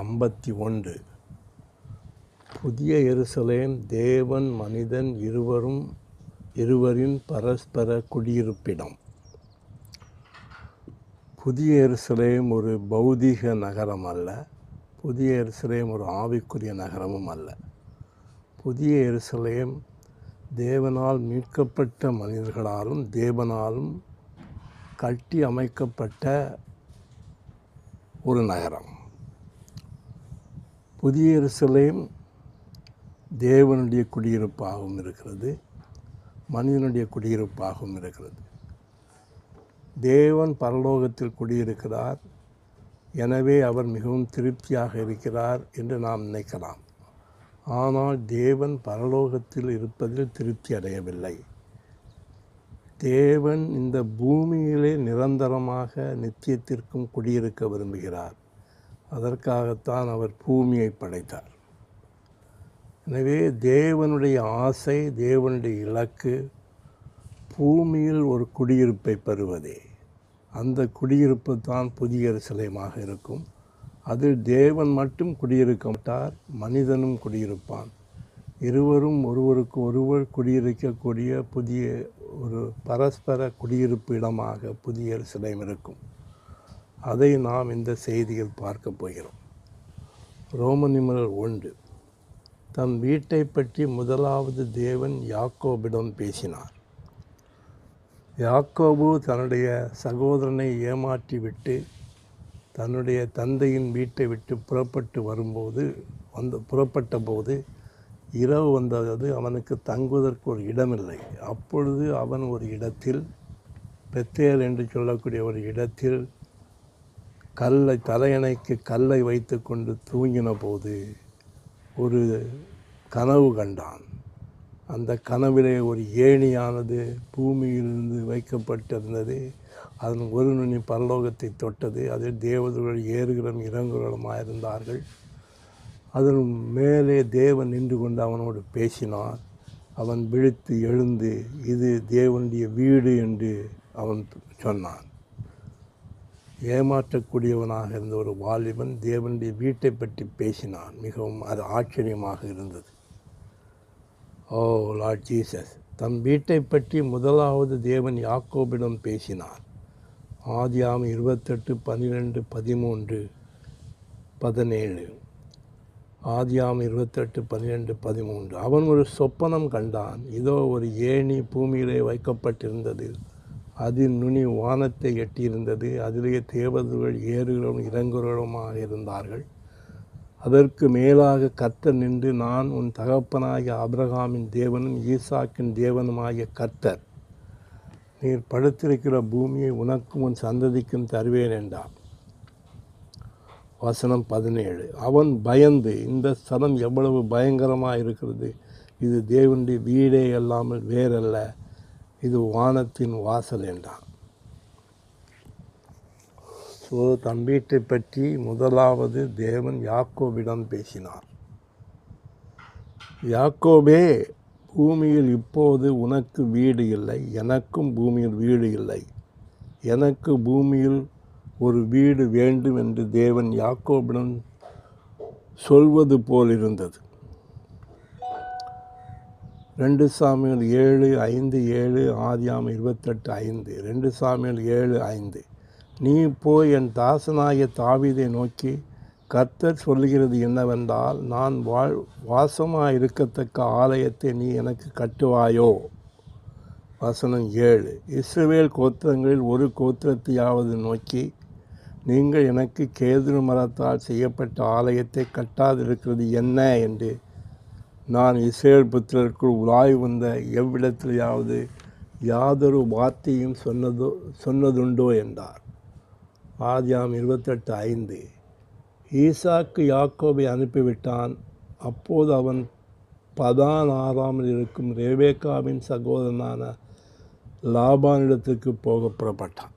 ஐம்பத்தி ஒன்று. புதிய எருசலேம் தேவன் மனிதன் இருவரும் இருவரின் பரஸ்பர குடியிருப்பிடம். புதிய எருசலேம் ஒரு பௌதீக நகரம் அல்ல புதிய எருசலேம் ஒரு ஆவிக்குரிய நகரமும் அல்ல. புதிய எருசலேம் தேவனால் மீட்கப்பட்ட மனிதர்களாலும் தேவனாலும் கட்டி அமைக்கப்பட்ட ஒரு நகரம். புதிய எருசலேம் தேவனுடைய குடியிருப்பாகவும் இருக்கிறது மனிதனுடைய குடியிருப்பாகவும் இருக்கிறது. தேவன் பரலோகத்தில் குடியிருக்கிறார் எனவே அவர் மிகவும் திருப்தியாக இருக்கிறார் என்று நாம் நினைக்கலாம். ஆனால் தேவன் பரலோகத்தில் இருப்பதில் திருப்தி அடையவில்லை. தேவன் இந்த பூமியிலே நிரந்தரமாக நித்தியத்திற்கும் குடியிருக்க விரும்புகிறார். அதற்காகத்தான் அவர் பூமியை படைத்தார். எனவே தேவனுடைய ஆசை தேவனுடைய இலக்கு பூமியில் ஒரு குடியிருப்பை பெறுவதே. அந்த குடியிருப்பு தான் புதிய சிலையமாக இருக்கும். அதில் தேவன் மட்டும் குடியிருக்க மாட்டார் மனிதனும் குடியிருப்பான். இருவரும் ஒருவருக்கு ஒருவர் குடியிருக்கக்கூடிய புதிய ஒரு பரஸ்பர குடியிருப்பு இடமாக புதிய சிலையம் இருக்கும். அதை நாம் இந்த செய்தியில் பார்க்க போகிறோம். ரோமனிமலர் ஒன்று தம் வீட்டை பற்றி முதலாவது தேவன் யாக்கோபிடம் பேசினார். யாக்கோபு தன்னுடைய சகோதரனை ஏமாற்றிவிட்டு தன்னுடைய தந்தையின் வீட்டை விட்டு புறப்பட்டு வரும்போது வந்து புறப்பட்ட போது இரவு வந்தது அவனுக்கு தங்குவதற்கு ஒரு இடமில்லை. அப்பொழுது அவன் ஒரு இடத்தில் பெத்தேல் என்று சொல்லக்கூடிய ஒரு இடத்தில் கல்லை தலையணைக்கு கல்லை வைத்து கொண்டு தூங்கின போது ஒரு கனவு கண்டான். அந்த கனவிலே ஒரு ஏணியானது பூமியிலிருந்து வைக்கப்பட்டிருந்தது. அதன் ஒரு நுனி பரலோகத்தை தொட்டது. அதில் தேவதர்கள் ஏறுகிறோம் இறங்குகிறோமாக இருந்தார்கள். அதன் மேலே தேவன் நின்று கொண்டு அவனோடு பேசினான் அவன் விழித்து எழுந்து இது தேவனுடைய வீடு என்று அவன் சொன்னான். ஏமாற்றக்கூடியவனாக இருந்த ஒரு வாலிபன் தேவனுடைய வீட்டை பற்றி பேசினான். மிகவும் அது ஆச்சரியமாக இருந்தது. ஓ லார்ட் ஜீசஸ். தம் வீட்டை பற்றி முதலாவது தேவன் யாக்கோபிடம் பேசினார். ஆதியாம் இருபத்தெட்டு பன்னிரெண்டு பதிமூன்று பதினேழு. ஆதியாம் இருபத்தெட்டு பன்னிரெண்டு பதிமூன்று. அவன் ஒரு சொப்பனம் கண்டான். இதோ ஒரு ஏணி பூமியிலே வைக்கப்பட்டிருந்தது. அதில் நுனி வானத்தை எட்டியிருந்தது. அதிலே தேவதர்கள் ஏறுகிறவன் இறங்குகிறவனுமாக இருந்தார்கள். அதற்கு மேலாக கர்த்தர் நின்று நான் உன் தகப்பனாகிய அப்ரஹாமின் தேவனும் ஈசாக்கின் தேவனுமாகிய கர்த்தர். நீர் படுத்திருக்கிற பூமியை உனக்கும் உன் சந்ததிக்கும் தருவேன் என்றார். வசனம் பதினேழு. அவன் பயந்து இந்த ஸ்தலம் எவ்வளவு பயங்கரமாக இருக்கிறது இது தேவனுடைய வீடே அல்லாமல் வேறல்ல. இது வானத்தின் வாசல் என்றான். ஸோ தன் வீட்டை பற்றி முதலாவது தேவன் யாக்கோபிடம் பேசினார். யாக்கோபே பூமியில் இப்போது உனக்கு வீடு இல்லை எனக்கும் பூமியில் வீடு இல்லை. எனக்கு பூமியில் ஒரு வீடு வேண்டும் என்று தேவன் யாக்கோபிடம் சொல்வது போல் இருந்தது ரெண்டு சாமியல் ஏழு ஐந்து ஏழு ஆதியாம் இருபத்தெட்டு ஐந்து. ரெண்டு சாமியல் ஏழு ஐந்து. நீ போய் என் தாசனாகிய தாவிதை நோக்கி கர்த்தர் சொல்லுகிறது என்னவென்றால் நான் வாழ் வாசமாக இருக்கத்தக்க ஆலயத்தை நீ எனக்கு கட்டுவாயோ? வசனம் ஏழு. இஸ்ரவேல் கோத்திரங்களில் ஒரு கோத்திரத்தையாவது நோக்கி நீங்கள் எனக்கு கேதுரு மரத்தால் செய்யப்பட்ட ஆலயத்தை கட்டாதிருக்கிறது என்ன? என்று நான் இஸ்ரேல் புத்திரருக்குள் உலாய் வந்த எவ்விடத்திலேயாவது யாதொரு வார்த்தையும் சொன்னதோ சொன்னதுண்டோ என்றார். ஆதியாம் இருபத்தெட்டு ஐந்து. ஈசாக்கு யாக்கோபை அனுப்பிவிட்டான். அப்போது அவன் பதான் ஆறாமல் இருக்கும் ரேபேக்காவின் சகோதரனான லாபானிடத்திற்கு போக புறப்பட்டான்.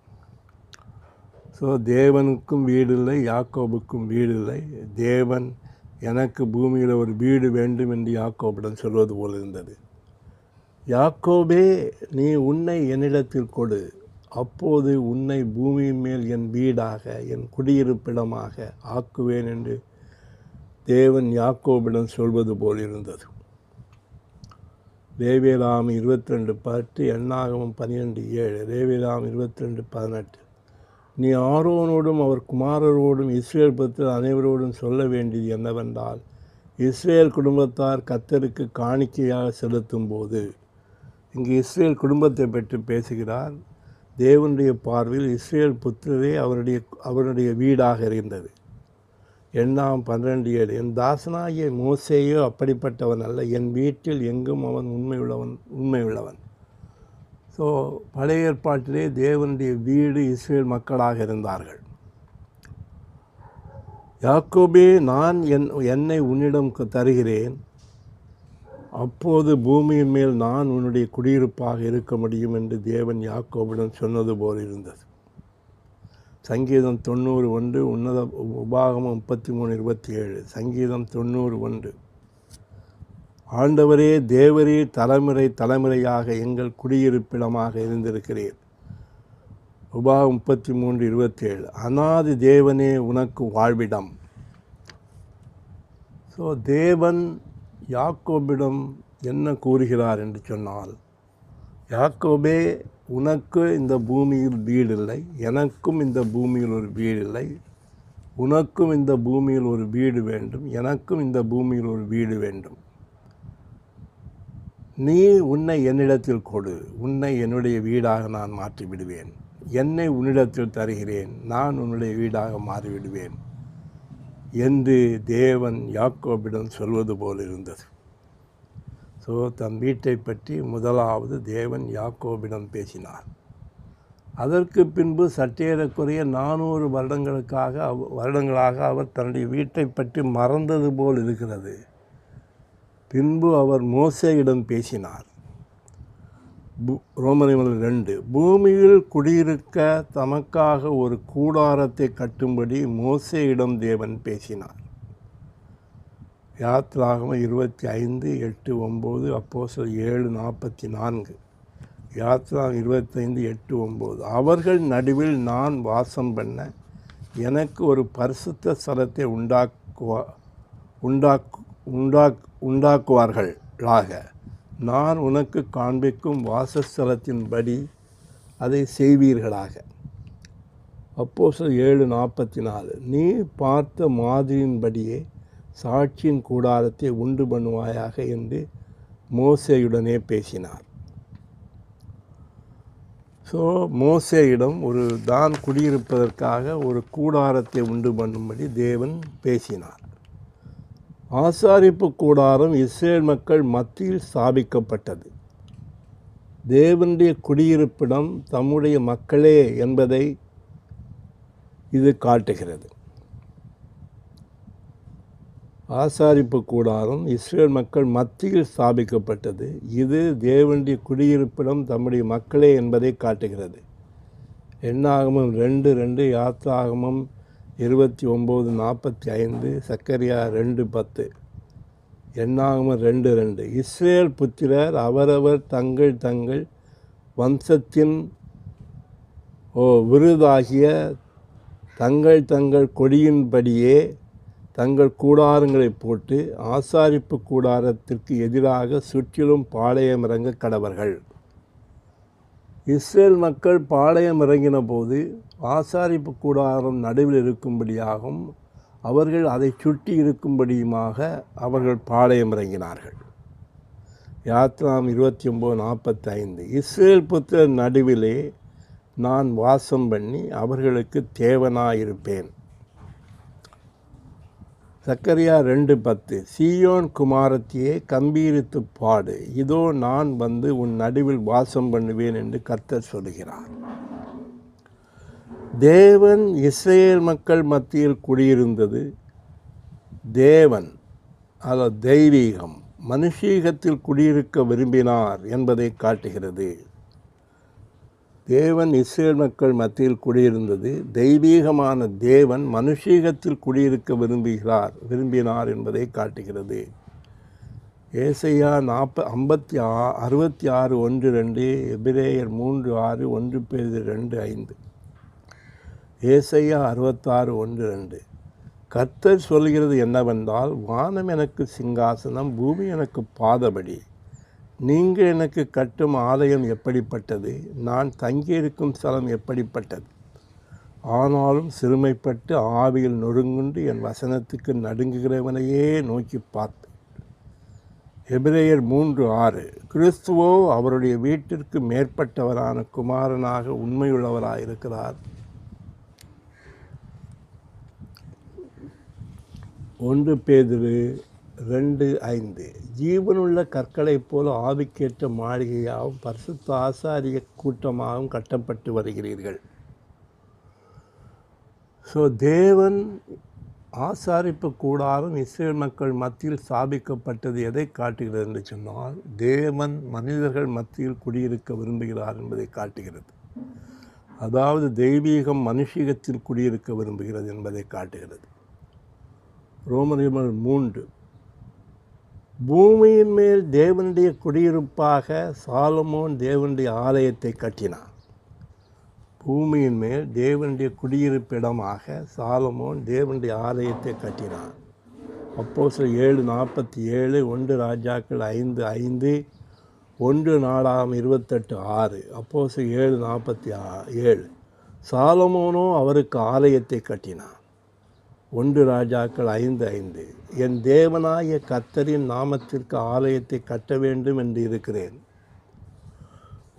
ஸோ தேவனுக்கும் வீடு இல்லை யாக்கோபுக்கும் வீடு இல்லை தேவன் எனக்கு பூமியில் ஒரு வீடு வேண்டும் என்று யாக்கோபிடம் சொல்வது போல் இருந்தது. யாக்கோபே நீ உன்னை என்னிடத்தில் கொடு. அப்போது உன்னை பூமியின் மேல் என் வீடாக என் குடியிருப்பிடமாக ஆக்குவேன் என்று தேவன் யாக்கோபிடம் சொல்வது போல் இருந்தது. ரேவேராம் இருபத்தி ரெண்டு பத்து எண்ணாகவும் பன்னிரெண்டு ஏழு ரேவேராம் இருபத்தி ரெண்டு பதினெட்டு. நீ ஆரோனோடும் அவர் குமாரரோடும் இஸ்ரேல் பத்தில் அனைவரோடும் சொல்ல வேண்டியது என்னவென்றால் இஸ்ரேல் குடும்பத்தார் கத்தருக்கு காணிக்கையாக செலுத்தும் போது இங்கு இஸ்ரேல் குடும்பத்தை பற்றி பேசுகிறார். தேவனுடைய பார்வையில் இஸ்ரேல் புத்திரரே அவருடைய அவருடைய வீடாக இருந்தது. எண்ணாம் பன்னிரண்டு ஏழு என் தாசனாகிய மோசேயோ அப்படிப்பட்டவன் அல்ல. என் வீட்டில் எங்கும் அவன் உண்மையுள்ளவன் உண்மையுள்ளவன். ஸோ பழைய ஏற்பாட்டிலே தேவனுடைய வீடு இஸ்ரேல் மக்களாக இருந்தார்கள். யாக்கோபே நான் என் என்னை உன்னிடம் தருகிறேன். அப்போது பூமியின் மேல் நான் உன்னுடைய குடியிருப்பாக இருக்க முடியும் என்று தேவன் யாக்கோபிடம் சொன்னது போல் இருந்தது. சங்கீதம் தொண்ணூறு ஒன்று உன்னத உபாகமம் முப்பத்தி மூணு இருபத்தி ஏழு. சங்கீதம் தொண்ணூறு ஒன்று. ஆண்டவரே தேவரே தலைமுறை தலைமுறையாக எங்கள் குடியிருப்பிடமாக இருந்திருக்கிறீர். உபா முப்பத்தி மூன்று இருபத்தேழு. அனாதி தேவனே உனக்கு வாழ்விடம். ஸோ தேவன் யாக்கோபிடம் என்ன கூறுகிறார் என்று சொன்னால் யாக்கோபே உனக்கு இந்த பூமியில் வீடு இல்லை எனக்கும் இந்த பூமியில் ஒரு வீடு இல்லை உனக்கும் இந்த பூமியில் ஒரு வீடு வேண்டும் எனக்கும் இந்த பூமியில் ஒரு வீடு வேண்டும். நீ உன்னை என்னிடத்தில் கொடு. உன்னை என்னுடைய வீடாக நான் மாற்றி விடுவேன் என்னை உன்னிடத்தில் தருகிறேன். நான் உன்னுடைய வீடாக மாறிவிடுவேன். என்று தேவன் யாக்கோபிடம் சொல்வது போல் இருந்தது. ஸோ தம் வீட்டை பற்றி முதலாவது தேவன் யாக்கோபிடம் பேசினார். அதற்கு பின்பு சற்றேறக்குறைய நானூறு வருடங்களுக்காக அவ- வருடங்களாக அவர் தன்னுடைய வீட்டை பற்றி மறந்தது போல் இருக்கிறது. பின்பு அவர் மோசேயிடம் பேசினார். பு- ரோமனிமல் ரெண்டு பூமியில் குடியிருக்க தமக்காக ஒரு கூடாரத்தை கட்டும்படி மோசேயிடம் தேவன் பேசினார். யாத்ராகம இருபத்தி ஐந்து எட்டு ஒம்பது அப்போஸ்தலர் ஏழு நாற்பத்தி நான்கு. யாத்ரா இருபத்தைந்து எட்டு ஒம்பது அவர்கள் நடுவில் நான் வாசம் பண்ண எனக்கு ஒரு பரிசுத்த ஸ்தலத்தை உண்டாக்குவா உண்டாக்கு உண்டாக் உண்டாக்குவார்களாக. நான் உனக்கு காண்பிக்கும் வாசஸ்தலத்தின்படி அதை செய்வீர்களாக. அப்போஸ்தலர் ஏழு நாற்பத்தி நாலு நீ பார்த்த மாதிரியின்படியே சாட்சியின் கூடாரத்தை உண்டு பண்ணுவாயாக என்று மோசேயுடனே பேசினார். ஸோ மோசேயிடம் ஒரு தான் குடியிருப்பதற்காக ஒரு கூடாரத்தை உண்டு பண்ணும்படி தேவன் பேசினார். ஆசாரிப்பு கூடாரம் இஸ்ரேல் மக்கள் மத்தியில் ஸ்தாபிக்கப்பட்டது. தேவனுடைய குடியிருப்பிடம் தம்முடைய மக்களே என்பதை இது காட்டுகிறது. ஆசாரிப்பு கூடாரம் இஸ்ரேல் மக்கள் மத்தியில் ஸ்தாபிக்கப்பட்டது. இது தேவனுடைய குடியிருப்பிடம் தம்முடைய மக்களே என்பதை காட்டுகிறது. எண்ணாகமம் ரெண்டு ரெண்டு யாத்ராகமம் இருபத்தி ஒம்பது நாற்பத்தி ஐந்து சக்கரியா ரெண்டு பத்து. எண்ணாகமர் ரெண்டு ரெண்டு. இஸ்ரேல் புத்திரர் அவரவர் தங்கள் தங்கள் வம்சத்தின் ஓ விருதாகிய தங்கள் தங்கள் கொடியின்படியே தங்கள் கூடாரங்களை போட்டு ஆசாரிப்பு கூடாரத்திற்கு எதிராக சுற்றிலும் பாளையம் இறங்க கடவர்கள். இஸ்ரேல் மக்கள் பாளையம் இறங்கின போது ஆசாரிப்பு கூடாரம் நடுவில் இருக்கும்படியாகவும் அவர்கள் அதை சுற்றி இருக்கும்படியுமாக அவர்கள் பாளையம் இறங்கினார்கள். யாத்ராம் இருபத்தி ஒம்பது நாற்பத்தைந்து. இஸ்ரேல் புத்திர நடுவிலே நான் வாசம் பண்ணி அவர்களுக்கு தேவனாயிருப்பேன். சக்கரியா ரெண்டு பத்து. சீயோன் குமாரத்தியே கம்பீரித்து பாடு. இதோ நான் வந்து உன் நடுவில் வாசம் பண்ணுவேன் என்று கர்த்தர் சொல்கிறார் தேவன் இஸ்ரேல் மக்கள் மத்தியில் குடியிருந்தது. தேவன் அல்ல தெய்வீகம் மனுஷீகத்தில் குடியிருக்க விரும்பினார் என்பதை காட்டுகிறது. தேவன் இஸ்ரேல் மக்கள் மத்தியில் குடியிருந்தது. தெய்வீகமான தேவன் மனுஷீகத்தில் குடியிருக்க விரும்புகிறார் விரும்பினார் என்பதை காட்டுகிறது. ஏசையா நாற்ப ஐம்பத்தி ஆ அறுபத்தி ஆறு ஒன்று ரெண்டு எபிரேயர் மூன்று ஆறு ஒன்று பேர் ரெண்டு ஐந்து. ஏசையா அறுபத்தாறு ஒன்று ரெண்டு. கர்த்தர் சொல்கிறது என்னவென்றால் வானம் எனக்கு சிங்காசனம் பூமி எனக்கு பாதபடி. நீங்கள் எனக்கு கட்டும் ஆலயம் எப்படிப்பட்டது? நான் தங்கியிருக்கும் ஸ்தலம் எப்படிப்பட்டது? ஆனாலும் சிறுமைப்பட்டு ஆவியில் நொறுங்குண்டு என் வசனத்துக்கு நடுங்குகிறவனையே நோக்கி பார்த்தேன் எபிரேயர் மூன்று ஆறு. கிறிஸ்துவோ அவருடைய வீட்டிற்கு மேற்பட்டவரான குமாரனாக உண்மையுள்ளவராக இருக்கிறார் ஒன்று பேதுரு ரெண்டு ஐந்து. ஜீவனுள்ள கற்களைப் போல ஆவிக்கேற்ற மாளிகையாகவும் பரிசுத்த ஆசாரிய கூட்டமாகவும் கட்டப்பட்டு வருகிறீர்கள். ஸோ தேவன் ஆசாரிப்பு கூடாரம் இஸ்ரேல் மக்கள் மத்தியில் ஸ்தாபிக்கப்பட்டது எதை காட்டுகிறது என்று சொன்னால் தேவன் மனிதர்கள் மத்தியில் குடியிருக்க விரும்புகிறார் என்பதை காட்டுகிறது. அதாவது தெய்வீகம் மனுஷீகத்தில் குடியிருக்க விரும்புகிறது என்பதை காட்டுகிறது. ரோமனியமல் மூன்று. பூமியின் மேல் தேவனுடைய குடியிருப்பாக சாலமோன் தேவனுடைய ஆலயத்தை கட்டினான். பூமியின் மேல் தேவனுடைய குடியிருப்பிடமாக சாலமோன் தேவனுடைய ஆலயத்தை கட்டினான். அப்போ சில ஏழு நாற்பத்தி ஏழு ஒன்று ராஜாக்கள் ஐந்து ஐந்து ஒன்று நாலாம் இருபத்தெட்டு ஆறு. அப்போ சில ஏழு நாற்பத்தி ஆ ஏழு. சாலமோனோ அவருக்கு ஆலயத்தை கட்டினான். ஒன்று ராஜாக்கள் ஐந்து ஐந்து என் தேவனாய கத்தரின் நாமத்திற்கு ஆலயத்தை கட்ட வேண்டும் என்று இருக்கிறேன்.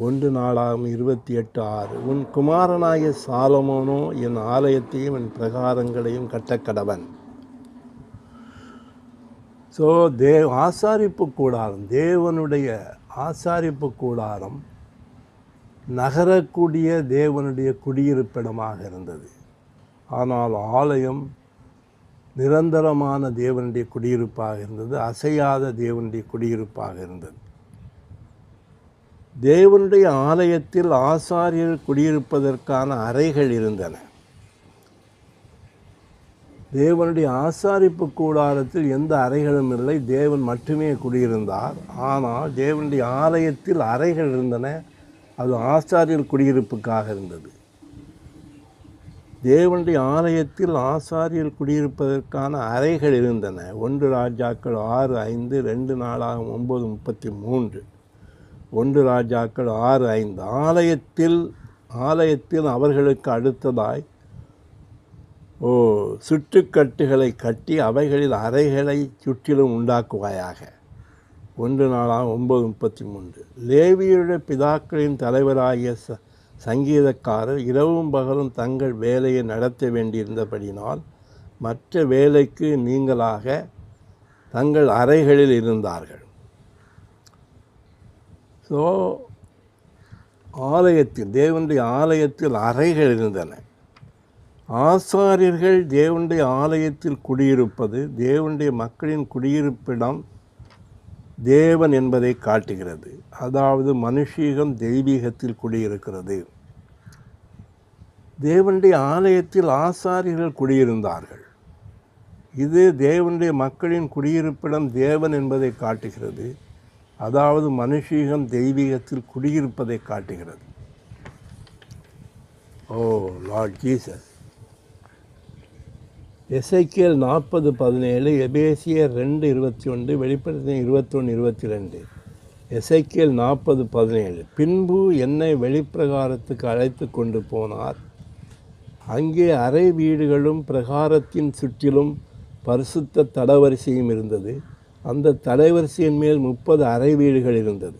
ஒன்று நாளாம் இருபத்தி எட்டு ஆறு உன் குமாரனாய சாலமோனோ என் ஆலயத்தையும் என் பிரகாரங்களையும் கட்டக்கடவன் ஸோ தே ஆசாரிப்பு கூடாரம் தேவனுடைய ஆசாரிப்பு கூடாரம் நகரக்கூடிய தேவனுடைய குடியிருப்பிடமாக இருந்தது. ஆனால் ஆலயம் நிரந்தரமான தேவனுடைய குடியிருப்பாக இருந்தது அசையாத தேவனுடைய குடியிருப்பாக இருந்தது. தேவனுடைய ஆலயத்தில் ஆசாரியர் குடியிருப்பதற்கான அறைகள் இருந்தன. தேவனுடைய ஆசாரிப்பு கூடாரத்தில் எந்த அறைகளும் இல்லை தேவன் மட்டுமே குடியிருந்தார். ஆனால் தேவனுடைய ஆலயத்தில் அறைகள் இருந்தன அது ஆசாரியர் குடியிருப்புக்காக இருந்தது. தேவனுடைய ஆலயத்தில் ஆசாரியர் குடியிருப்பதற்கான அறைகள் இருந்தன. ஒன்று ராஜாக்கள் ஆறு ஐந்து ரெண்டு நாளாகும் ஒம்பது முப்பத்தி மூன்று. ஒன்று ராஜாக்கள் ஆறு ஐந்து. ஆலயத்தில் ஆலயத்தில் அவர்களுக்கு அடுத்ததாய் ஓ சுற்றுக்கட்டுகளை கட்டி அவைகளில் அறைகளை சுற்றிலும் உண்டாக்குவாயாக. ஒன்று நாளாக ஒம்பது முப்பத்தி மூன்று. லேவியுடைய பிதாக்களின் தலைவராகிய ச சங்கீதக்காரர் இரவும் பகலும் தங்கள் வேலையை நடத்த வேண்டியிருந்தபடினால் மற்ற வேலைக்கு நீங்களாக தங்கள் அறைகளில் இருந்தார்கள். ஸோ ஆலயத்தில் தேவனுடைய ஆலயத்தில் அறைகள் இருந்தன. ஆசாரியர்கள் தேவனுடைய ஆலயத்தில் குடியிருப்பது தேவனுடைய மக்களின் குடியிருப்பிடம் தேவன் என்பதை காட்டுகிறது. அதாவது மனுஷீகம் தெய்வீகத்தில் குடியிருக்கிறது. தேவனுடைய ஆலயத்தில் ஆசாரியர்கள் குடியிருந்தார்கள். இது தேவனுடைய மக்களின் குடியிருப்பிடம் தேவன் என்பதை காட்டுகிறது. அதாவது மனுஷீகம் தெய்வீகத்தில் குடியிருப்பதை காட்டுகிறது. ஓ லார்ட் ஜீசஸ் எஸ்ஐக்கியல் நாற்பது பதினேழு எபேசியர் ரெண்டு இருபத்தி ஒன்று வெளிப்படுத்தின இருபத்தொன்று இருபத்தி ரெண்டு எஸ்ஐக்கியல் நாற்பது பதினேழு பின்பு என்னை வெளிப்பிரகாரத்துக்கு அழைத்து கொண்டு போனார். அங்கே அறை வீடுகளும் பிரகாரத்தின் சுற்றிலும் பரிசுத்த தடவரிசையும் இருந்தது. அந்த தடவரிசையின் மேல் முப்பது அறை வீடுகள் இருந்தது.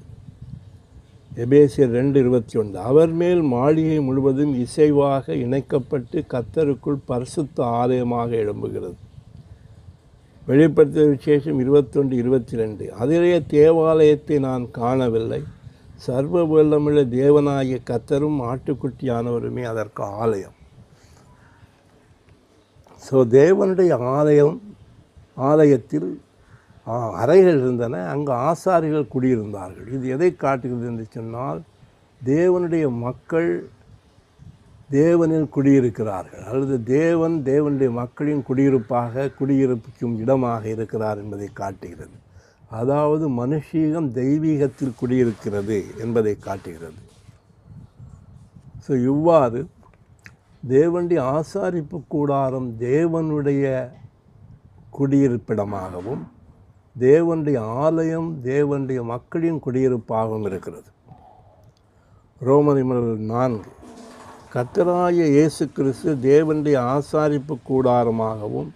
எபேசியர் ரெண்டு இருபத்தி ஒன்று. அவர் மேல் மாளிகை முழுவதும் இசைவாக இணைக்கப்பட்டு கத்தருக்குள் பரிசுத்த ஆலயமாக எழும்புகிறது. வெளிப்படுத்திய விசேஷம் இருபத்தொன்று இருபத்தி ரெண்டு அதிலேயே தேவாலயத்தை நான் காணவில்லை. சர்வ வல்லமுள்ள தேவனாகிய கத்தரும் ஆட்டுக்குட்டியானவருமே அதற்கு ஆலயம். ஸோ தேவனுடைய ஆலயம் ஆலயத்தில் அறைகள் இருந்தன. அங்கு ஆசாரிகள் குடியிருந்தார்கள். இது எதை காட்டுகிறது என்று சொன்னால் தேவனுடைய மக்கள் தேவனில் குடியிருக்கிறார்கள். அல்லது தேவன் தேவனுடைய மக்களின் குடியிருப்பாக குடியிருப்புக்கும் இடமாக இருக்கிறார் என்பதை காட்டுகிறது. அதாவது மனுஷீகம் தெய்வீகத்தில் குடியிருக்கிறது என்பதை காட்டுகிறது. ஸோ இவ்வாறு தேவனுடைய ஆசாரிப்பு கூடாரம் தேவனுடைய குடியிருப்பிடமாகவும் தேவனுடைய ஆலயம் தேவனுடைய மக்களின் குடியிருப்பாகவும் இருக்கிறது. ரோமனிமர் நான்கு கத்தராய இயேசு கிறிஸ்து தேவனுடைய ஆசாரிப்பு கூடாரமாகவும்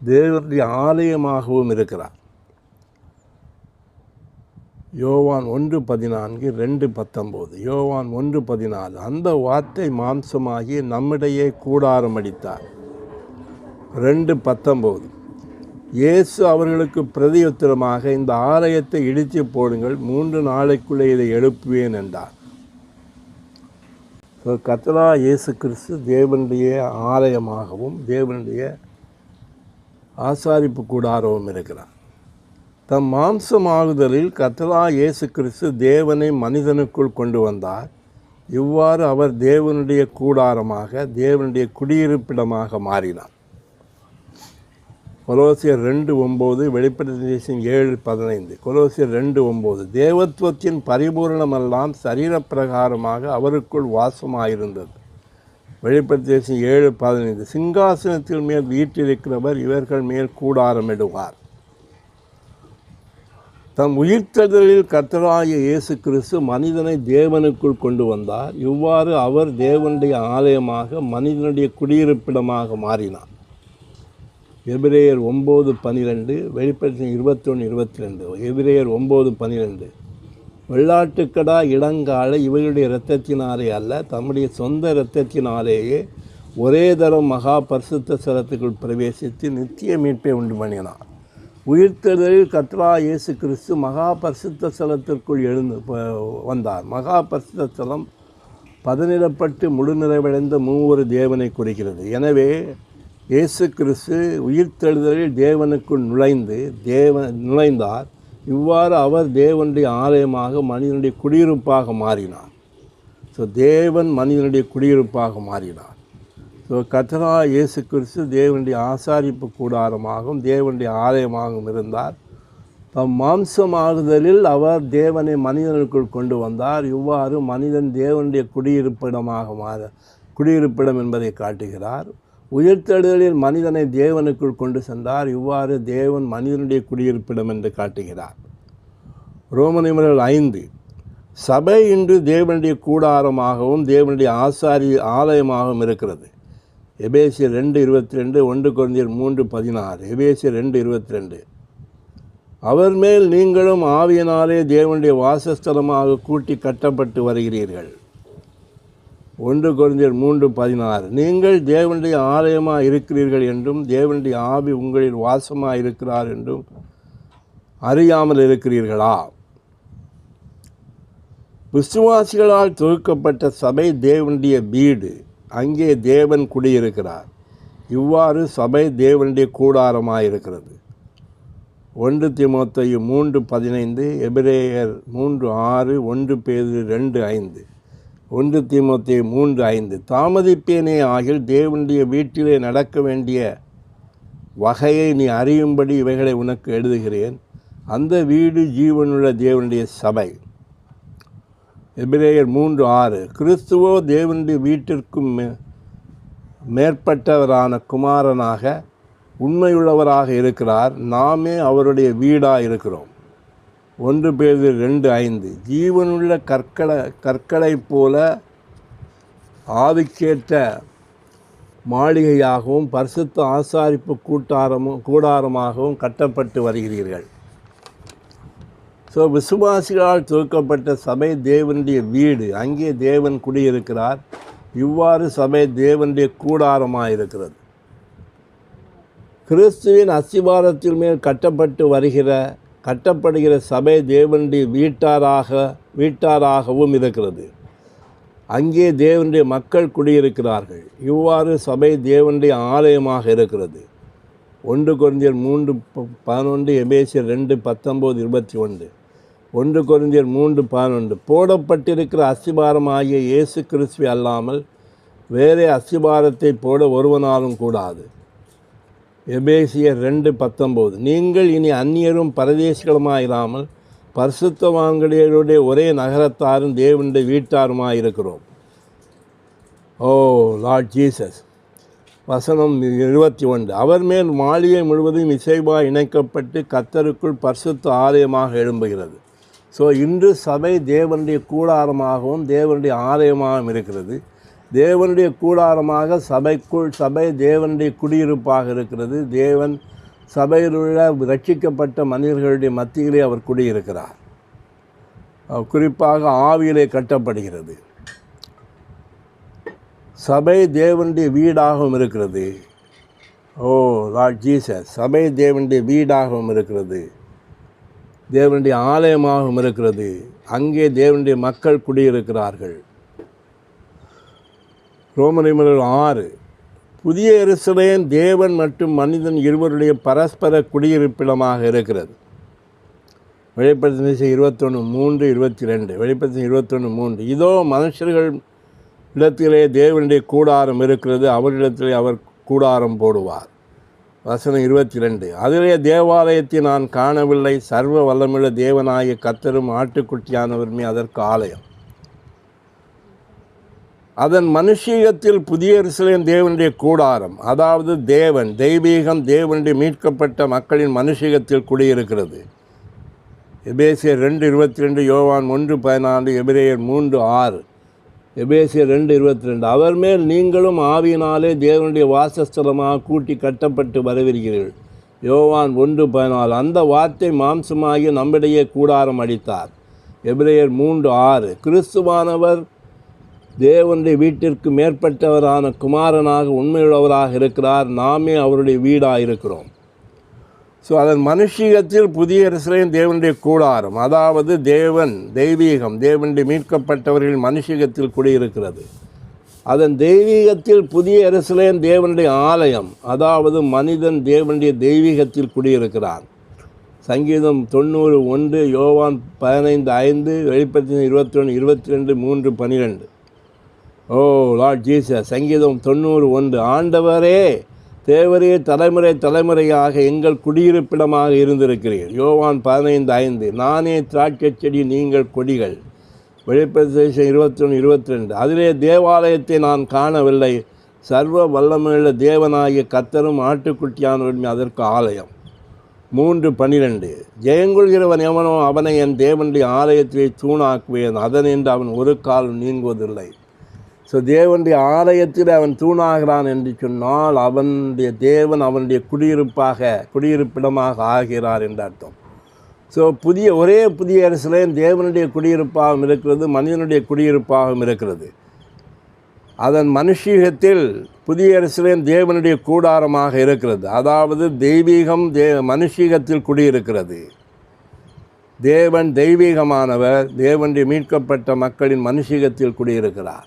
தேவனுடைய ஆலயமாகவும் இருக்கிறார். யோவான் ஒன்று பதினான்கு ரெண்டு பத்தொம்போது யோவான் ஒன்று பதினாலு அந்த வார்த்தை மாம்சமாகி நம்மிடையே கூடாரம் அடித்தார் ரெண்டு பத்தொம்போது இயேசு அவர்களுக்கு பிரதியுத்தரமாக இந்த ஆலயத்தை இடித்து போடுங்கள் மூன்று நாளைக்குள்ளே இதை எழுப்புவேன் என்றார். ஸோ கத்தலா இயேசு கிறிஸ்து தேவனுடைய ஆலயமாகவும் தேவனுடைய ஆசாரிப்பு கூடாரவும் இருக்கிறார். தம் மாம்சமாகுதலில் கத்தலா இயேசு கிறிஸ்து தேவனை மனிதனுக்குள் கொண்டு வந்தார். இவ்வாறு அவர் தேவனுடைய கூடாரமாக தேவனுடைய குடியிருப்பிடமாக மாறினார். கொலோசியர் ரெண்டு ஒம்பது வெளிப்படுத்த ஏழு பதினைந்து. கொலோசியர் ரெண்டு ஒம்பது தேவத்துவத்தின் பரிபூரணமெல்லாம் சரீரப்பிரகாரமாக அவருக்குள் வாசமாயிருந்தது. வெளிப்படுத்த ஏழு பதினைந்து. சிங்காசனத்தில் மேல் வீட்டிருக்கிறவர் இவர்கள் மேல் கூடாரமிடுவார். தம் உயிர்த்தெழுதலில் கர்த்தராகிய இயேசு கிறிஸ்து மனிதனை தேவனுக்குள் கொண்டு வந்தார். இவ்வாறு அவர் தேவனுடைய ஆலயமாக மனிதனுடைய குடியிருப்பிடமாக மாறினார். எபிரேயர் ஒம்பது பன்னிரெண்டு வெளிப்படுத்தி இருபத்தொன்று இருபத்தி ரெண்டு எபிரேயர் ஒம்பது பன்னிரெண்டு வெள்ளாட்டுக்கடா இடங்கால இவர்களுடைய இரத்தத்தினாலே அல்ல தம்முடைய சொந்த இரத்தத்தினாலேயே ஒரே தரம் மகா பரிசுத்த ஸ்தலத்துக்குள் பிரவேசித்து நித்திய மீட்பை உண்டு பண்ணினார். உயிர்த்தெழுதலில் கத்ரா இயேசு கிறிஸ்து மகா பரிசுத்த ஸ்தலத்திற்குள் எழுந்து வந்தார். மகா பரிசுத்த ஸ்தலம் பதனிடப்பட்டு முழு நிறைவடைந்த மூவரு தேவனை குறிக்கிறது. எனவே இயேசு கிறிஸ்து உயிர்த்தெழுதலில் தேவனுக்குள் நுழைந்து தேவ நுழைந்தார். இவ்வாறு அவர் தேவனுடைய ஆலயமாக மனிதனுடைய குடியிருப்பாக மாறினார். ஸோ தேவன் மனிதனுடைய குடியிருப்பாக மாறினார். ஸோ கத்தரா இயேசு கிறிஸ்து தேவனுடைய ஆசாரிப்பு கூடாரமாகவும் தேவனுடைய ஆலயமாகவும் இருந்தார். தம் மாம்சமாகுதலில் அவர் தேவனை மனிதனுக்குள் கொண்டு வந்தார். இவ்வாறு மனிதன் தேவனுடைய குடியிருப்பிடமாக மாற குடியிருப்பிடம் என்பதை காட்டுகிறார். உயிர்த்தெழுதலில் மனிதனை தேவனுக்குள் கொண்டு சென்றார். இவ்வாறு தேவன் மனிதனுடைய குடியிருப்பிடம் என்று காட்டுகிறார். ரோமனிமர்கள் ஐந்து சபை இன்று தேவனுடைய கூடாரமாகவும் தேவனுடைய ஆசாரி ஆலயமாகவும் இருக்கிறது. எபேசியர் ரெண்டு இருபத்தி ரெண்டு ஒன்று குழந்தையர் மூன்று பதினாறு எபேசியர் ரெண்டு இருபத்தி ரெண்டு அவர் மேல் நீங்களும் ஆவியினாலே தேவனுடைய வாசஸ்தலமாக கூட்டி கட்டப்பட்டு வருகிறீர்கள். ஒன்று குழந்தையர் மூன்று பதினாறு. நீங்கள் தேவனுடைய ஆலயமாக இருக்கிறீர்கள் என்றும் தேவனுடைய ஆவி உங்களில் வாசமாக இருக்கிறார் என்றும் அறியாமல் இருக்கிறீர்களா? விசுவாசிகளால் தொகுக்கப்பட்ட சபை தேவனுடைய வீடு. அங்கே தேவன் குடியிருக்கிறார். இவ்வாறு சபை தேவனுடைய கூடாரமாக இருக்கிறது. ஒன்று திமுத்தையும் மூன்று பதினைந்து எபிரேயர் மூன்று ஆறு ஒன்று பேது ரெண்டு ஐந்து. ஒன்று தீமோத்தேயு மூன்று ஐந்து. தாமதிப்பேனே ஆகில் தேவனுடைய வீட்டிலே நடக்க வேண்டிய வகையை நீ அறியும்படி இவைகளை உனக்கு எழுதுகிறேன். அந்த வீடு ஜீவனுள்ள தேவனுடைய சபை. எபிரேயர் மூன்று ஆறு. கிறிஸ்துவோ தேவனுடைய வீட்டிற்கும் மே மேற்பட்டவரான குமாரனாக உண்மையுள்ளவராக இருக்கிறார். நாமே அவருடைய வீடாக இருக்கிறோம் ஒன்று பேர் ரெண்டு ஐந்து. ஜீவனுள்ள கற்களை கற்களை போல ஆவிக்கேற்ற மாளிகையாகவும் பரிசுத்த ஆசாரிப்பு கூட்டாரமும் கூடாரமாகவும் கட்டப்பட்டு வருகிறீர்கள். ஸோ விசுவாசிகளால் துவக்கப்பட்ட சபை தேவனுடைய வீடு. அங்கே தேவன் குடியிருக்கிறார். இவ்வாறு சபை தேவனுடைய கூடாரமாக இருக்கிறது. கிறிஸ்துவின் அஸ்திவாரத்தின் மேல் கட்டப்பட்டு வருகிற கட்டப்படுகிற சபை தேவனுடைய வீட்டாராக வீட்டாராகவும் இருக்கிறது. அங்கே தேவனுடைய மக்கள் குடியிருக்கிறார்கள். இவ்வாறு சபை தேவனுடைய ஆலயமாக இருக்கிறது. ஒன்று குறைஞ்சியர் மூன்று ப- பதினொன்று எபேசியர் ரெண்டு பத்தொம்போது இருபத்தி ஒன்று. ஒன்று குறைஞ்சியர் மூன்று பதினொன்று. போடப்பட்டிருக்கிற அஸ்திபாரம் ஆகிய இயேசு கிறிஸ்துவை அல்லாமல் வேறே அஸ்திபாரத்தை போட ஒருவனாலும் கூடாது. எபேசியர் ரெண்டு பத்தொம்போது. நீங்கள் இனி அந்நியரும் பரதேசிகளுமாயிராமல் பரிசுத்தவான்களுடைய ஒரே நகரத்தாரும் தேவனுடைய வீட்டாருமாக இருக்கிறோம் ஓ லார்ட் ஜீசஸ். வசனம் இருபத்தி ஒன்று. அவர் மேல் மாளிகை முழுவதும் இசைவா இணைக்கப்பட்டு கத்தருக்குள் பரிசுத்த ஆலயமாக எழும்புகிறது. ஸோ இன்று சபை தேவனுடைய கூடாரமாகவும் தேவனுடைய ஆலயமாகவும் இருக்கிறது. தேவனுடைய கூடாரமாக சபைக்குள் சபை தேவனுடைய குடியிருப்பாக இருக்கிறது. தேவன் சபையில் உள்ள ரட்சிக்கப்பட்ட மனிதர்களுடைய மத்தியிலே அவர் குடியிருக்கிறார். குறிப்பாக ஆவியிலே கட்டப்படுகிறது. சபை தேவனுடைய வீடாகவும் இருக்கிறது. ஓ லார்ட் ஜீசஸ் சபை தேவனுடைய வீடாகவும் இருக்கிறது. தேவனுடைய ஆலயமாகவும் இருக்கிறது. அங்கே தேவனுடைய மக்கள் குடியிருக்கிறார்கள். ரோமனிமலர் ஆறு புதிய எருசலேம் தேவன் மற்றும் மனிதன் இருவருடைய பரஸ்பர குடியிருப்பிடமாக இருக்கிறது. வெளிப்படுத்தின இருபத்தொன்று மூன்று இருபத்தி ரெண்டு வெளிப்படுத்தின இருபத்தொன்று மூன்று. இதோ மனுஷர்கள் இடத்திலே தேவனுடைய கூடாரம் இருக்கிறது. அவரிடத்திலே அவர் கூடாரம் போடுவார். வசனம் இருபத்தி ரெண்டு அதிலே தேவாலயத்தை நான் காணவில்லை. சர்வ வல்லமுள்ள தேவனாய கத்தரும் ஆட்டுக்குட்டியானவருமே அதற்கு ஆலயம். அதன் மனுஷீகத்தில் புதிய எருசலேம் தேவனுடைய கூடாரம் அதாவது தேவன் தெய்வீகம் தேவனுடைய மீட்கப்பட்ட மக்களின் மனுஷீகத்தில் குடியிருக்கிறது. எபேசியர் ரெண்டு இருபத்தி ரெண்டு யோவான் ஒன்று பதினாலு எபிரேயர் மூன்று ஆறு. எபேசியர் ரெண்டு இருபத்தி ரெண்டு அவர் மேல் நீங்களும் ஆவியினாலே தேவனுடைய வாசஸ்தலமாக கூட்டி கட்டப்பட்டு வரவிருக்கிறீர்கள். யோவான் ஒன்று பதினாலு அந்த வார்த்தை மாம்சமாகி நம்மிடையே கூடாரம் அடித்தார் எபிரேயர் மூன்று ஆறு கிறிஸ்துவானவர் தேவனுடைய வீட்டிற்கு மேற்பட்டவரான குமாரனாக உண்மையுள்ளவராக இருக்கிறார். நாமே அவருடைய வீடாக இருக்கிறோம் ஸோ அதன் மனுஷீகத்தில் புதிய எருசலேம் தேவனுடைய கூடாரம். அதாவது தேவன் தெய்வீகம் தேவனுடைய மீட்கப்பட்டவர்கள் மனுஷீகத்தில் குடியிருக்கிறது. அதன் தெய்வீகத்தில் புதிய எருசலேம் தேவனுடைய ஆலயம் அதாவது மனிதன் தேவனுடைய தெய்வீகத்தில் குடியிருக்கிறான். சங்கீதம் தொண்ணூறு ஒன்று யோவான் பதினைந்து ஐந்து வெளிப்பத்தி இருபத்தி ஒன்று இருபத்தி ரெண்டு மூன்று பன்னிரெண்டு ஓ லார்ட் ஜீசஸ் சங்கீதம் தொண்ணூறு ஒன்று. ஆண்டவரே தேவரே தலைமுறை தலைமுறையாக எங்கள் குடியிருப்பிடமாக இருந்திருக்கிறீர். யோவான் பதினைந்து ஐந்து. நானே திராட்சை செடி நீங்கள் கொடிகள். வெளிப்பிரதேசம் இருபத்தொன்று இருபத்தி ரெண்டு அதிலே தேவாலயத்தை நான் காணவில்லை. சர்வ வல்லமையுள்ள தேவனாகிய கத்தரும் ஆட்டுக்குட்டியானவன் அதற்கு ஆலயம். மூன்று பன்னிரெண்டு ஜெயங்கொள்கிறவன் எவனோ அவனை என் தேவனுடைய ஆலயத்திலே தூணாக்குவேன். அதனின்று அவன் ஒரு காலம் நீங்குவதில்லை. ஸோ தேவனுடைய ஆலயத்தில் அவன் தூணாகிறான் என்று சொன்னால் அவனுடைய தேவன் அவனுடைய குடியிருப்பாக குடியிருப்பிடமாக ஆகிறார் என்று அர்த்தம். ஸோ புதிய ஒரே புதிய அரசிலேயும் தேவனுடைய குடியிருப்பாகவும் இருக்கிறது மனிதனுடைய குடியிருப்பாகவும் இருக்கிறது. அதன் மனுஷீகத்தில் புதிய அரசிலேயும் தேவனுடைய கூடாரமாக இருக்கிறது. அதாவது தெய்வீகம் தே மனுஷீகத்தில் குடியிருக்கிறது. தேவன் தெய்வீகமானவர் தேவனுடைய மீட்கப்பட்ட மக்களின் மனுஷீகத்தில் குடியிருக்கிறார்.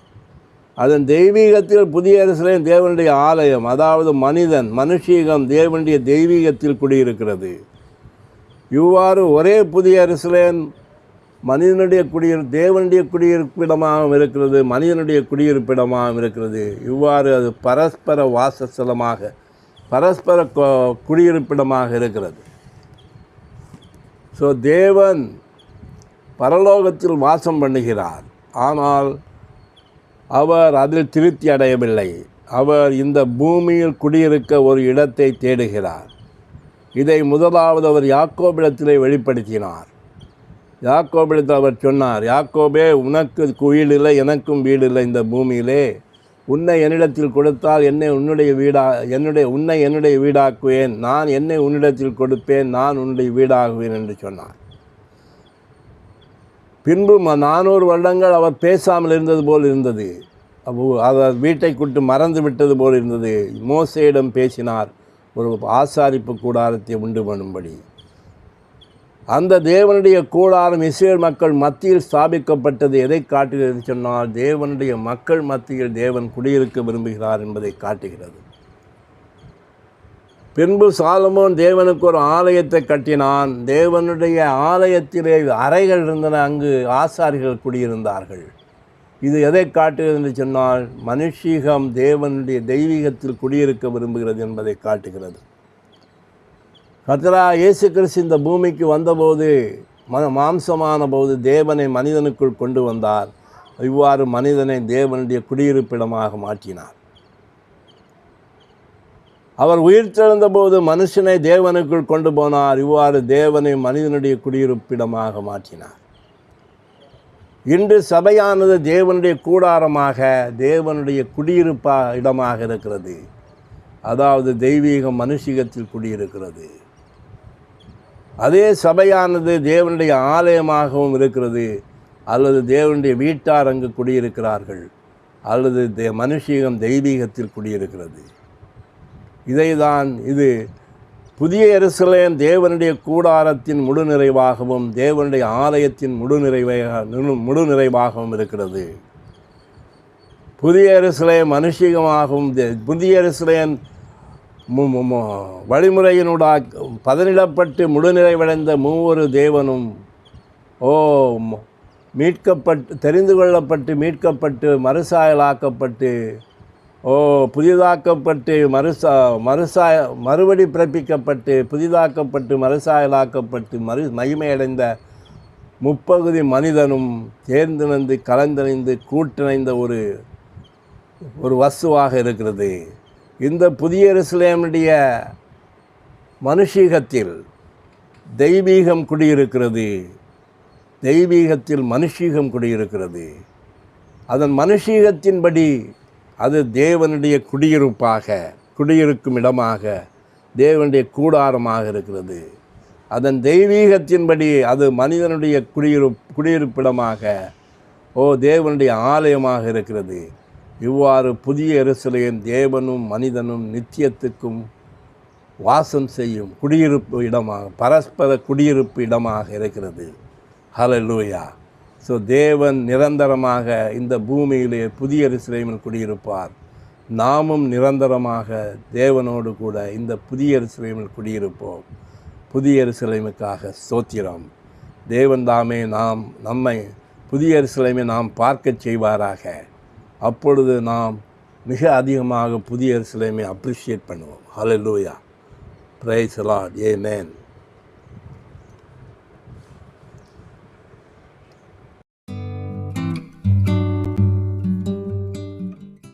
அதன் தெய்வீகத்தில் புதிய அரசிலேயும் தேவனுடைய ஆலயம் அதாவது மனிதன் மனுஷீகம் தேவனுடைய தெய்வீகத்தில் குடியிருக்கிறது. இவ்வாறு ஒரே புதிய அரசிலேன் மனிதனுடைய குடியிரு தேவனுடைய குடியிருப்பிடமாகவும் இருக்கிறது மனிதனுடைய குடியிருப்பிடமாகவும் இருக்கிறது. இவ்வாறு அது பரஸ்பர வாசஸ்தலமாக பரஸ்பர குடியிருப்பிடமாக இருக்கிறது. ஸோ தேவன் பரலோகத்தில் வாசம் பண்ணுகிறார். ஆனால் அவர் அதில் திருப்தி அடையவில்லை. அவர் இந்த பூமியில் குடியிருக்க ஒரு இடத்தை தேடுகிறார். இதை முதலாவது அவர் யாக்கோபிடத்திலே வெளிப்படுத்தினார். யாக்கோபிடத்தில் அவர் சொன்னார் யாக்கோபே உனக்கு குயில் இல்லை எனக்கும் வீடு இல்லை இந்த பூமியிலே. உன்னை என்னிடத்தில் கொடுத்தால் என்னை உன்னுடைய வீடா என்னுடைய உன்னை என்னுடைய வீடாக்குவேன். நான் என்னை உன்னிடத்தில் கொடுப்பேன் நான் உன்னுடைய வீடாகுவேன் என்று சொன்னார். பின்பு நானூறு வருடங்கள் அவர் பேசாமல் இருந்தது போல் இருந்தது. அவ- அவர் வீட்டை கூட்டு மறந்து விட்டது போல் இருந்தது. மோசையிடம் பேசினார். ஒரு ஆசாரிப்பு கூடாரத்தை உண்டு பண்ணும்படி. அந்த தேவனுடைய கூடாரம் இஸ்ரேல் மக்கள் மத்தியில் ஸ்தாபிக்கப்பட்டது எதை காட்டுகிறது சொன்னால் தேவனுடைய மக்கள் மத்தியில் தேவன் குடியிருக்க விரும்புகிறார் என்பதை காட்டுகிறது. பின்பு சாலமோன் தேவனுக்கு ஒரு ஆலயத்தை கட்டினான். தேவனுடைய ஆலயத்திலே அறைகள் இருந்தன. அங்கு ஆசாரிகள் குடியிருந்தார்கள். இது எதை காட்டுகிறது என்று சொன்னால் மனுஷீகம் தேவனுடைய தெய்வீகத்தில் குடியிருக்க விரும்புகிறது என்பதை காட்டுகிறது. கத்ரா இயேசு கிறிஸ்து இந்த பூமிக்கு வந்தபோது மன மாம்சமான போது தேவனை மனிதனுக்குள் கொண்டு வந்தார். இவ்வாறு மனிதனை தேவனுடைய குடியிருப்பிடமாக மாற்றினார். அவர் உயிர் போது மனுஷனை தேவனுக்குள் கொண்டு போனார். இவ்வாறு தேவனை மனிதனுடைய குடியிருப்பிடமாக மாற்றினார். இன்று சபையானது தேவனுடைய கூடாரமாக தேவனுடைய குடியிருப்பா இடமாக இருக்கிறது. அதாவது தெய்வீகம் மனுஷிகத்தில் குடியிருக்கிறது. அதே சபையானது தேவனுடைய ஆலயமாகவும் இருக்கிறது. அல்லது தேவனுடைய வீட்டார் அங்கு குடியிருக்கிறார்கள். அல்லது தே மனுஷீகம் தெய்வீகத்தில் குடியிருக்கிறது. இதைதான் இது. புதிய எருசலேம் தேவனுடைய கூடாரத்தின் முழு நிறைவாகவும் தேவனுடைய ஆலயத்தின் முழு நிறைவாக முழு நிறைவாகவும் இருக்கிறது. புதிய எருசலேம் மனுஷிகமாகவும் தே- புதிய எருசலேம் வழிமுறையினூடா பதனிடப்பட்டு முழு நிறைவடைந்த மூவொரு தேவனும் ஓ மீட்கப்பட்டு தெரிந்து கொள்ளப்பட்டு மீட்கப்பட்டு மறுசாயலாக்கப்பட்டு ஓ புதிதாக்கப்பட்டு மறுசா மறுசாய மறுபடி பிறப்பிக்கப்பட்டு புதிதாக்கப்பட்டு மறுசாயலாக்கப்பட்டு மறு மகிமையடைந்த முப்பகுதி மனிதனும் தேர்ந்திணைந்து கலந்திணைந்து கூட்டிணைந்த ஒரு ஒரு வசுவாக இருக்கிறது. இந்த புதிய இஸ்லேமுடைய மனுஷீகத்தில் தெய்வீகம் குடியிருக்கிறது. தெய்வீகத்தில் மனுஷீகம் குடியிருக்கிறது. அதன் மனுஷீகத்தின்படி அது தேவனுடைய குடியிருப்பாக குடியிருக்கும் இடமாக தேவனுடைய கூடாரமாக இருக்கிறது. அதன் தெய்வீகத்தின்படி அது மனிதனுடைய குடியிருப்பு குடியிருப்பிடமாக ஓ தேவனுடைய ஆலயமாக இருக்கிறது. இவ்வாறு புதிய எருசலேம் தேவனும் மனிதனும் நித்தியத்துக்கும் வாசம் செய்யும் குடியிருப்பு இடமாக பரஸ்பர குடியிருப்பு இடமாக இருக்கிறது. ஹலலூயா ஸோ தேவன் நிரந்தரமாக இந்த பூமியிலே புதிய எருசலேமில் குடியிருப்பார். நாமும் நிரந்தரமாக தேவனோடு கூட இந்த புதிய எருசலேமில் குடியிருப்போம். புதிய எருசலேமுக்காக சோத்திரம் தேவன் தாமே நாம் நம்மை புதிய எருசலேமை நாம் பார்க்கச் செய்வாராக. அப்பொழுது நாம் மிக அதிகமாக புதிய எருசலேமை அப்ரிஷியேட் பண்ணுவோம். ஹலோ லூயா ப்ரைஸ் லாட் ஏ மேன்